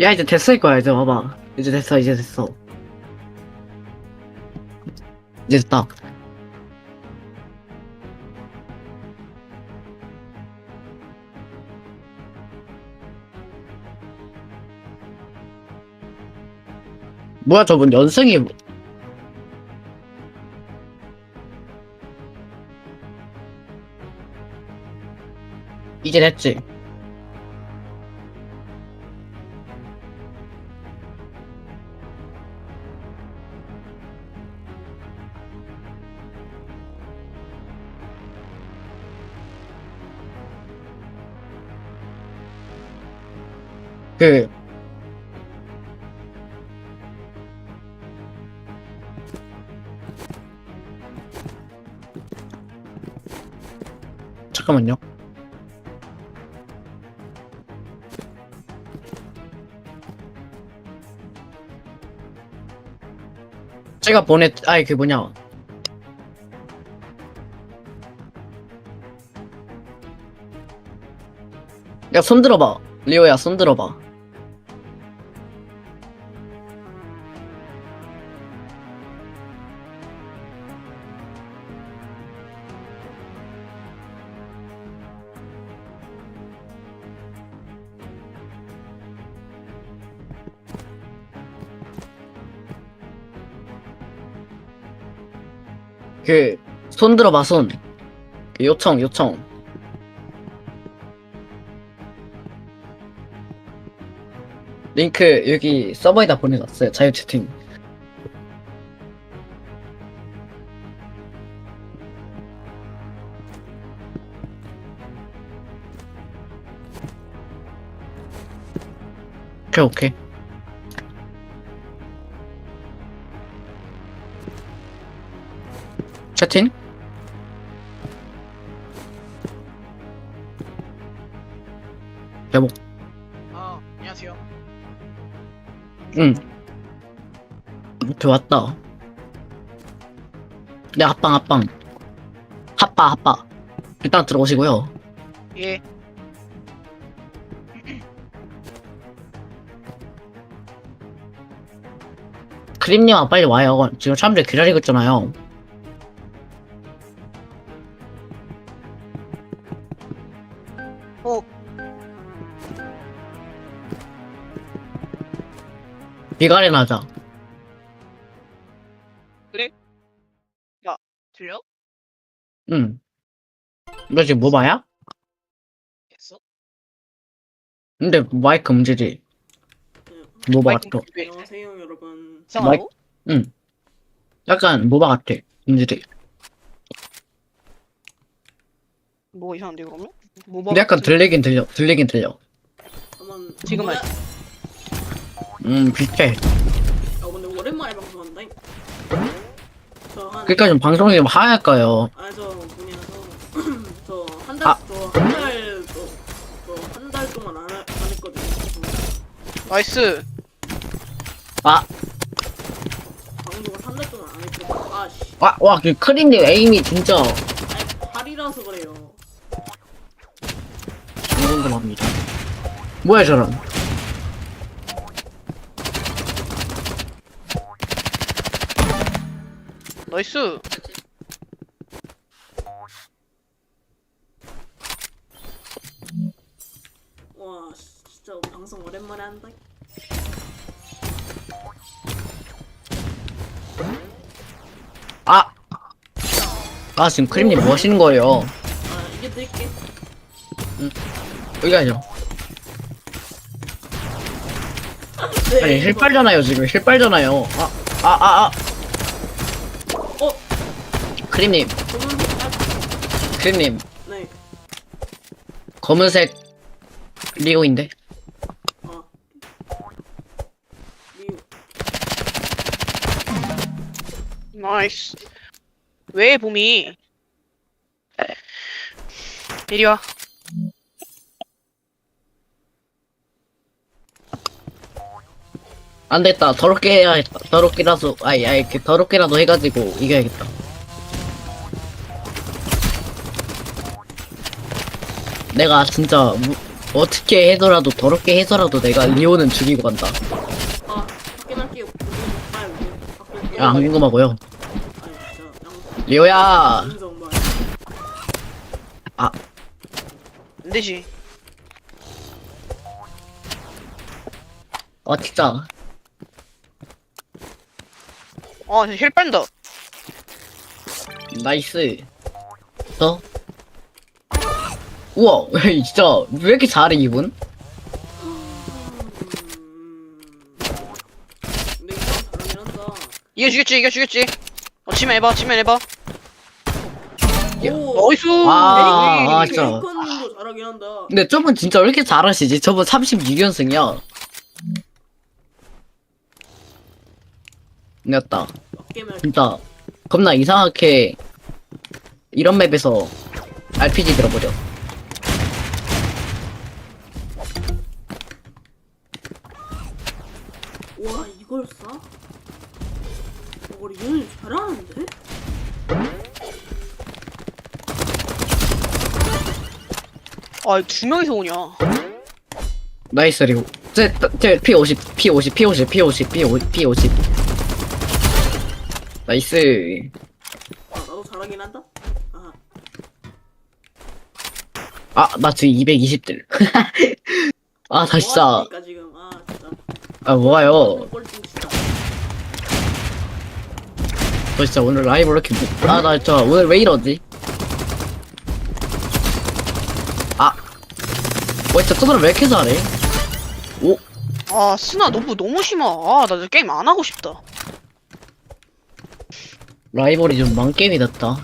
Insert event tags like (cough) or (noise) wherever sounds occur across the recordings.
야 이제 됐을 거야. 이제 봐봐. 이제 됐어 이제 됐어. 이제 됐다. 뭐야 저분 연승이. 뭐- 이제 됐지 그 잠깐만요. 제가 보냈 아이 그 뭐냐. 야 손 들어봐. 리오야 손 들어봐 그 손 들어봐 손. 그 요청 요청. 링크 여기 서버에다 보내놨어요 자유 채팅. 오케이 오케이 이렇게 왔다. 네, 합방, 합방. 합바, 합바. 일단 들어오시고요. 예. 크림님 아, 빨리 와요. 지금 사람들 기다리고 있잖아요. 어. 비가리 나자. 너 지금 모바야? 됐어? 근데 마이크 음질이 모바 마이크 같아. 왜 안녕하세요 여러분 이상하고? 약간 모바 같아. 음질이. 뭐 이상한데 그러면? 뭐 근데 약간 들리긴 들려. 들리긴 들려. 한번 지금 뭐야? 음, 비슷해. 아 근데 오랜만에 방송한다 저한 그니까 좀 방송이 좀 하얄까요? 아저 저 한 아. 달, 저한 달, 저한 달 동안 안, 하- 안 했거든요. 나이스. 아, 방송을 한 달 동안 안 했거든요. 아씨, 와, 와, 그 크림님 에임이 진짜 아니 발이라서 그래요. 궁금합니다. 뭐야 저런? 나이스. 방송 오랜만에 한다. 아, 아 지금 크림님 뭐 하시는 거예요? 아 이게 드릴게. 여기 아니요. 네, 아니 힐 이거. 빨잖아요 지금 힐 빨잖아요. 아, 아, 아, 아. 어, 크림님, 검은 아, 크림님 네. 검은색 리오인데. 나이스. 왜 봄이? 이리 와. 안 됐다. 더럽게 해야겠다. 더럽게라도, 아이, 아이, 이렇게 더럽게라도 해가지고 이겨야겠다. 내가 진짜 무, 어떻게 해서라도 더럽게 해서라도 내가 리오는 죽이고 간다. 아 밖에 아유 밖에 야, 안 궁금하고요. 리오야. 말안 되지. 아 진짜. 어, 힐 뺀다. 나이스. 더. 우와, (laughs) 진짜 왜 이렇게 잘해 이분? 음... 근데 잘하긴 한다 이겨 주겠지, 이겨 주겠지. 어, 치면 해봐, 치면 해봐. 오 나이스! 아, 아, 진짜. 베이컨님도 잘하긴 한다 근데 저분 진짜 왜 이렇게 잘하시지? 저분 36연승이야. 이겼다. 진짜 겁나 이상하게 이런 맵에서 RPG 들어버려. 와 이걸 싸? 저걸 이현이 잘하는데? 아, 두 명이서 오냐. 나이스 리오. 제, 제 P50, P50, P50, P50, P50, P50. 나이스. 아 나도 잘하긴 한다? 아 아, 나 지금 220들. (laughs) 아, 나 진짜. 뭐하니까 지금 아 진짜 아, 뭐가요? 꼴등 진짜 저 진짜 오늘 라이브 이렇게. 못- 아, 나 진짜 오늘 왜 이러지? 아. 뭐 진짜 저들은 왜 이렇게 잘해? 오, 아, 스나 너무, 너무 심하. 아, 나 이제 게임 안 하고 싶다. 라이벌이 좀 망게임이 됐다.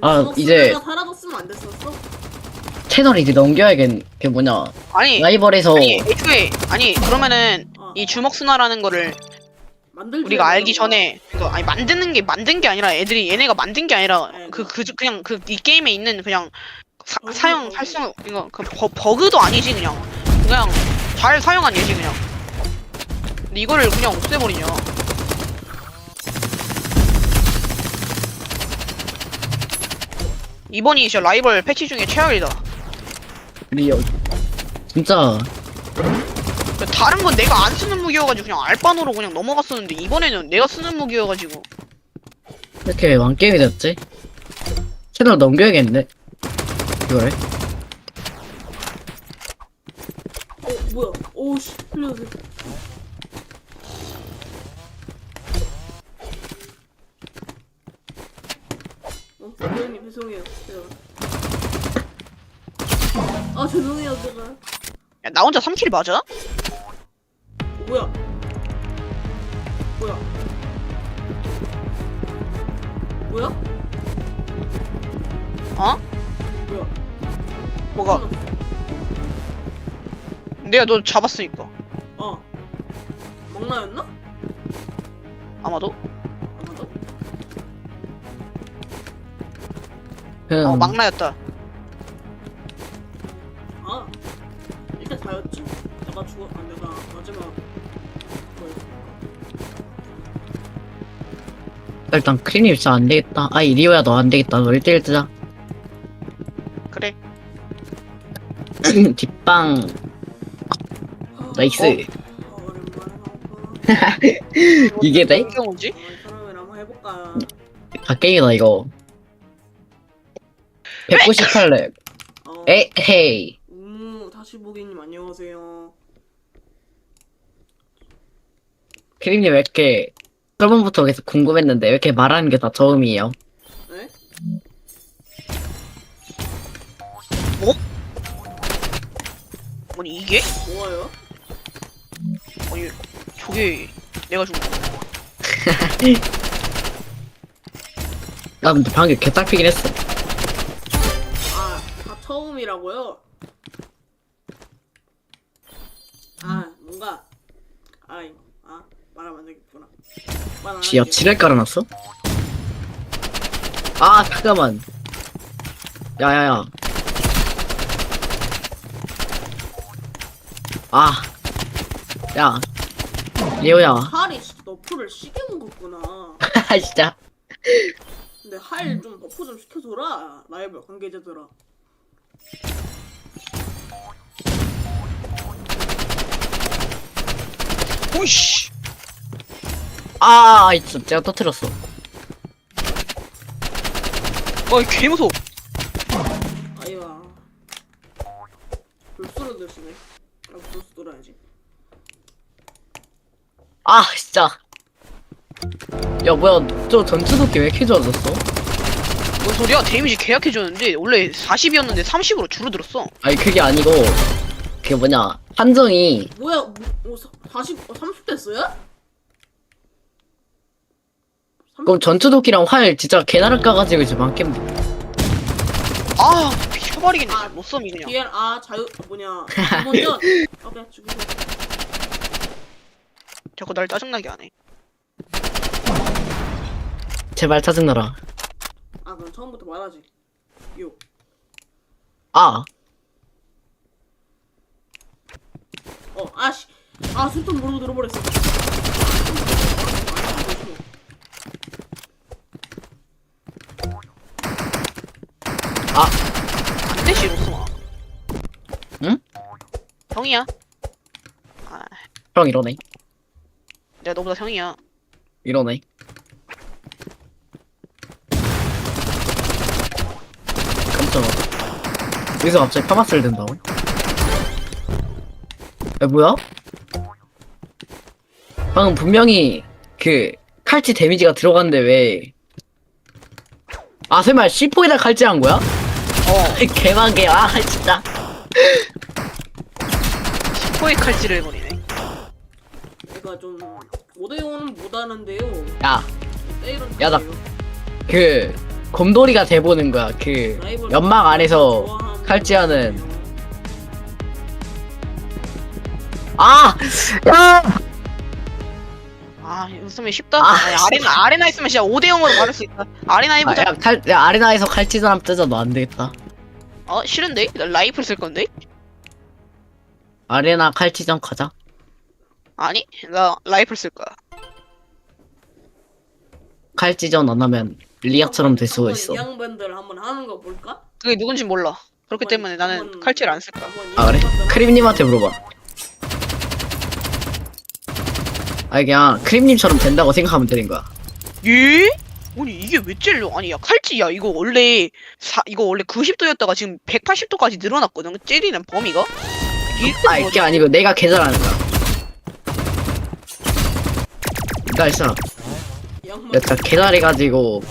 아, 아 이제- 이제 사라졌으면 안 됐었어? 채널 이제 넘겨야겠, 그 뭐냐. 아니, 라이벌에서. 아니, 애초에, 아니, 그러면은, 어. 이 주먹 스나라는 거를 우리가 알기. 전에, 이거, 아니, 만드는 게, 만든 게 아니라 애들이, 얘네가 만든 게 아니라, 네, 그, 네. 그, 그냥, 그, 이 게임에 있는 그냥, 사, 버그, 사용, 버그. 활성, 이거, 그, 버, 버그도 아니지, 그냥. 그냥, 잘 사용한 예지, 그냥. 근데 이거를 그냥 없애버리냐. 이번이 진짜 라이벌 패치 중에 최악이다. 리얼. 진짜. 다른 건 내가 안 쓰는 무기여가지고 그냥 알바노로 그냥 넘어갔었는데 이번에는 내가 쓰는 무기여가지고 이렇게 망게임이 됐지? 채널 넘겨야겠네. 이거를. 어 뭐야? 오씨 흘려서 어 대표님 죄송해요. 제가. 아 죄송해요 제가. 어, 야, 나 혼자 3킬 맞아? 뭐야? 뭐야? 뭐야? 어? 뭐야? 뭐가? 내가 너 잡았으니까. 어. 먹나였나? 아마도. 아마도. 그냥. 어 막나였다. 아. 일단 다였지? 내가 죽어 아 내가 마지막 일단 크리님 진짜 안 되겠다. 아 이, 리오야, 너 안 되겠다. 너 1대1 뜨자. 뒷방. 나이스. 어, 오랜만에 나오고 이게 돼? 어떤 경우지? 한번 해볼까 갓게임이다, 이거. 198렙. 어, 에헤이. 음 다시 보기님 안녕하세요 크림님 왜 이렇게 저번부터 계속 궁금했는데 왜 이렇게 말하는 게다 처음이에요? 아니 이게? 뭐예요? 아니 저게 내가 준 거. (laughs) 나 근데 방금 개딱피긴 했어. 아 다 처음이라고요? 아 뭔가 아 이거 아 말하면 안 되겠구나 말안 지야 할게요. 깔아놨어? 아 잠깐만. 야야야. 아. 야. 리오야. 할이 진짜 너프를 시게 먹었구나 (laughs) 진짜. 근데 할좀 버프 좀 시켜줘라 라이브 관계자들아 오이씨 아, 있어. 제가 터뜨렸어. 어이 개무서워 아이와. 불수로 드시네. 아, 돌아야지. 아, 진짜. 야, 뭐야. 저 전투도끼 왜 이렇게 좋아졌어? 뭔 소리야 데미지 계약해줬는데 원래 40이었는데 30으로 줄어들었어 아니, 그게 아니고, 그게 뭐냐. 한정이, 뭐야, 뭐, 뭐, 사- 40, 어, 30 됐어요? 그럼 전투도끼랑 활 진짜 개나를 까가지고 이제 많겠네. 아 미쳐버리겠네 진짜 못썸이 그냥 DL, 아, 자유, 아, 뭐냐. (laughs) 먼저. 오케이, 죽이세요. 자꾸 날 짜증나게 하네 제발 짜증나라. 아, 그럼 처음부터 말하지. 요. 아, 어, 아씨. 아, 술통 모르고 들어버렸어. 안 형이야 아 형 이러네. 내가 너보다 형이야 이러네. 깜짝아. 여기서 갑자기 파마스를 된다고? 야, 뭐야? 방금 분명히 그 칼치 데미지가 들어갔는데 왜. 아, 설마 C4에다 칼질한 거야? 어 (laughs) 개만개, 아, 진짜. 포획 칼질을 해버리네 내가 좀 5대5는 못하는데요. 야, 때일은 야, 나- 잘해요. 그, 곰돌이가 돼보는 거야. 그, 라이벌 연막 안에서 좋아하는 칼질하는. 거예요. 아! 야! 아 웃으면 쉽다 아, 아니, 아레나 아레나 있으면 진짜 5대 0으로 받을 수 있다 아레나 아, 해보자 야, 칼, 야, 아레나에서 칼치 사람 뜨자, 너 안 되겠다. 어 싫은데 나 라이플 쓸 건데 아레나 칼치전 가자. 아니 나 라이플 쓸 거야 칼치전 안 하면 리아처럼 될 수가 한번 있어. 이 양반들 한번 하는 거 볼까? 그게 누군지 몰라 그렇기 한번- 때문에 나는 칼질 안 쓸 거야 한번 이 아, 그래? 양반들 크림님한테 물어봐. 아, 그냥 크림님처럼 된다고 생각하면 되는 거야. 예? 아니 이게 왜 찔려? 아니 야 칼치 야 이거 원래 사, 이거 원래 90도였다가 지금 180도까지 늘어났거든 찌리는 범위가 이게 아, 이게 아니고 내가 개잘하는 거야. 나 있어. 이 양반들 약간 개잘해가지고 아,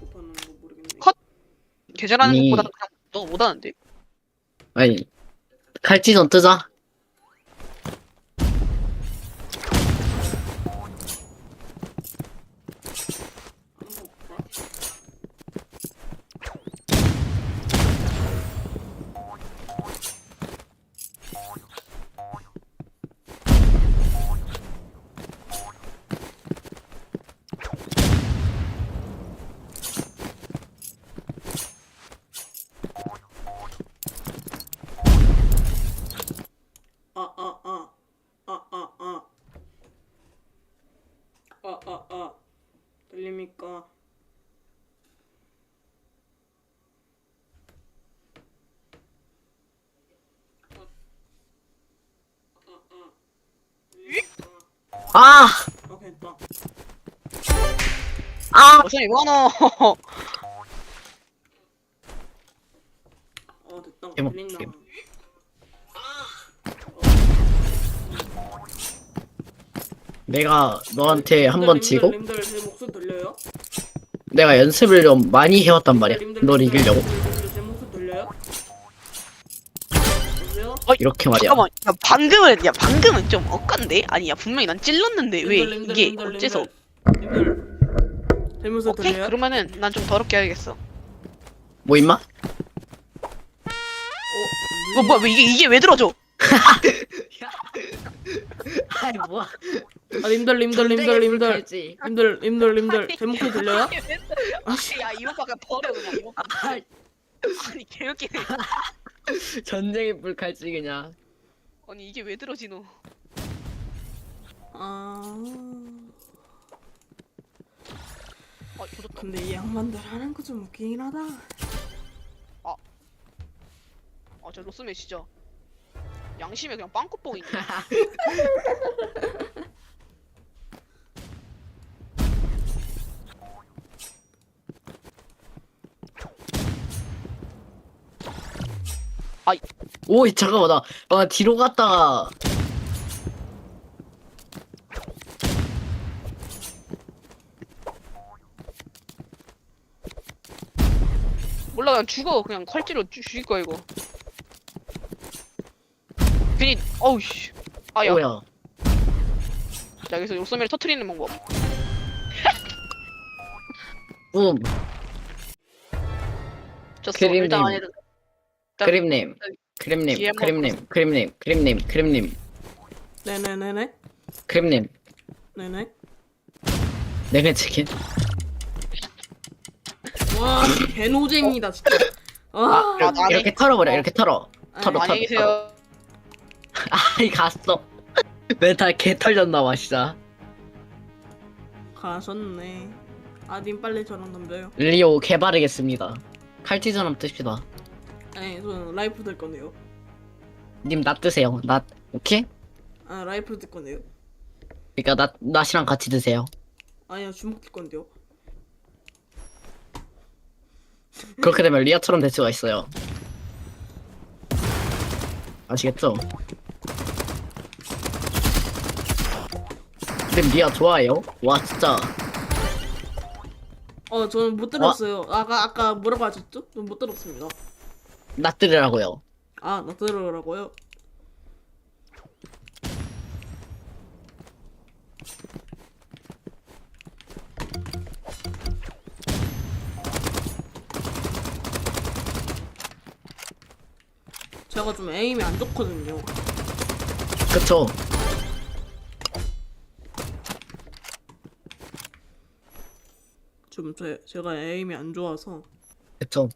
곱하는 거 모르겠네. 컷. 계절하는 아니. 것보다 그냥 너무 못하는데 아니 칼치전 뜨자. 아. 아, 무슨 이거노 어, 됐다. 개목, 들린다. 개목. 내가 너한테 한 번 님들, 님들, 님들 제 목소리 들려요? 내가 연습을 좀 많이 해왔단 말이야. 님들, 널 님들, 이기려고 님들, 제목소리 들려요? 여보세요? 이렇게 말이야. 잠깐만 야 방금은 야 방금은 좀 엇간데 아니 야 분명히 난 찔렀는데 왜 님들, 님들, 이게 님들, 어째서 목소리 오케이 들려요? 그러면은 난 좀 더럽게 해야겠어 뭐 임마? 어, 뭐 뭐야 왜 이게 이게 왜 들어져 (laughs) 아이 뭐야? 아, 님들, 님들, 님들, 님들. 님들, 님들, 님들, 제 목소리 들려요? 아씨 야 이거 밖에 버려 그냥 이거 아, 아니 개웃기네 (laughs) (laughs) 전쟁의 불칼지 그냥. 아니 이게 왜 들어지노 아, 아 조졌다. 근데 이 양반들 하는 거 좀 웃기긴 하다. 저 로스맨 진짜 양심에 그냥 빵꾸 (laughs) 뻥이네. 오 잠깐만 나, 나 뒤로 갔다가 몰라 그냥 죽어 그냥 칼질로 죽- 죽일 거야 이거. 괜히 어우 씨. 아야. 오야 자 여기서 로스맨을 터트리는 방법. 붐 (laughs) 졌어. 그림님. 일단 아니 일단 그림님 그림님 DM 그림님 그림님 그림님 그림님 네네네네. 그림님 네네. 내가 치킨 와 개노잼이다 진짜. 와. 아, 나네. 이렇게 털어버려 이렇게 털어 아니, 털어, 안녕히 계세요. (laughs) 아이 갔어 멘탈 개 털렸나 봐 진짜 가셨네. 아 님 빨리 저랑 덤벼요. 리오 개바르겠습니다 칼티전 한번 뜹시다 아니 저는 라이프 들 건데요. 님나 뜨세요 나 오케이? 아 라이프 들 건데요. 그니까 나 낫이랑 같이 드세요 아니요 주먹 들 건데요. 그렇게 되면 리아처럼 될 수가 있어요 아시겠죠? 님 리아 좋아해요? 와 진짜 어 저는 못 들었어요. 아까 아까 뭐라고 하셨죠? 저는 못 들었습니다. 나 뜨려고요 아 나 들으라고요? 제가 좀 에임이 안 좋거든요. 그쵸? 좀 제, 제가 에임이 안 좋아서 그쵸?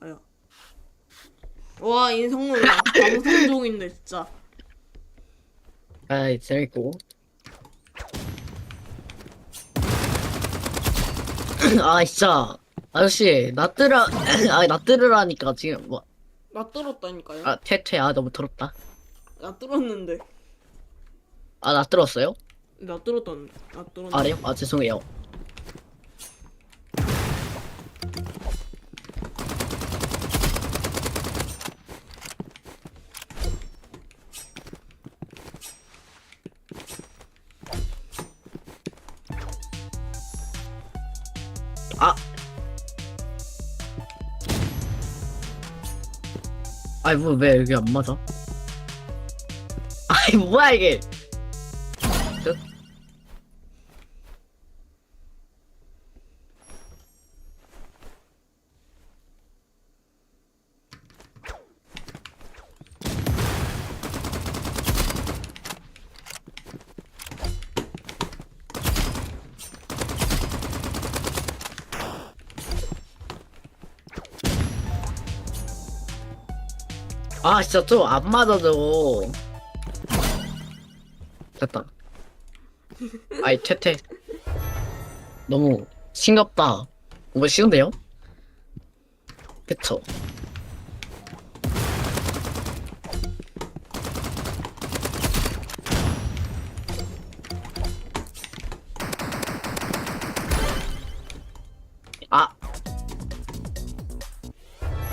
아야. 와 인성놀라 방송종인데 진짜. 아이 재밌고 (clears throat) 아 진짜 아저씨 나 뜨라 아나 뜨르라니까 지금 뭐나 뚫었다니까요. 아 퇴퇴 아 너무 더럽다 나 뚫었는데. 아 나 들었어요? 나 뚫었던데. 나 뚫었는데. 아래요? 아 죄송해요 아이 뭐 왜 여기 안 맞아? 아이 뭐야 이게 아 진짜 좀 안 맞아 저거 됐다. 아이 퇴퇴. 너무 싱겁다. 뭐 쉬운데요? 그쵸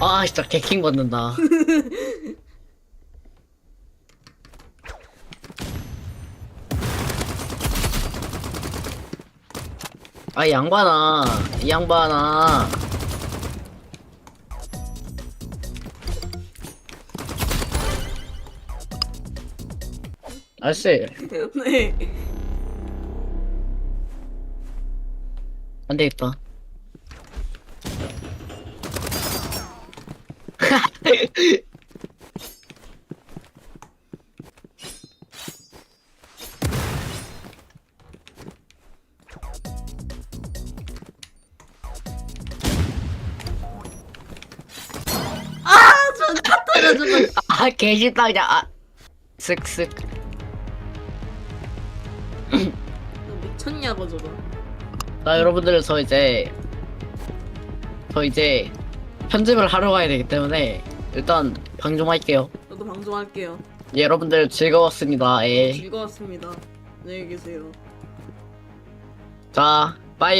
아, 진짜 개킹 받는다. (laughs) 아, 이 양반아. 이 양반아. 아저씨, (laughs) 네. 안 되겠다. 아, 그냥. 아. 쓱쓱. 쳤냐고 저거. 자 여러분들 저 이제 저 이제 편집을 하러 가야 되기 때문에 일단 방좀 할게요. 저도 방송할게요. 예, 여러분들 즐거웠습니다. 예. 즐거웠습니다. 안녕히 계세요. 자, 빠이.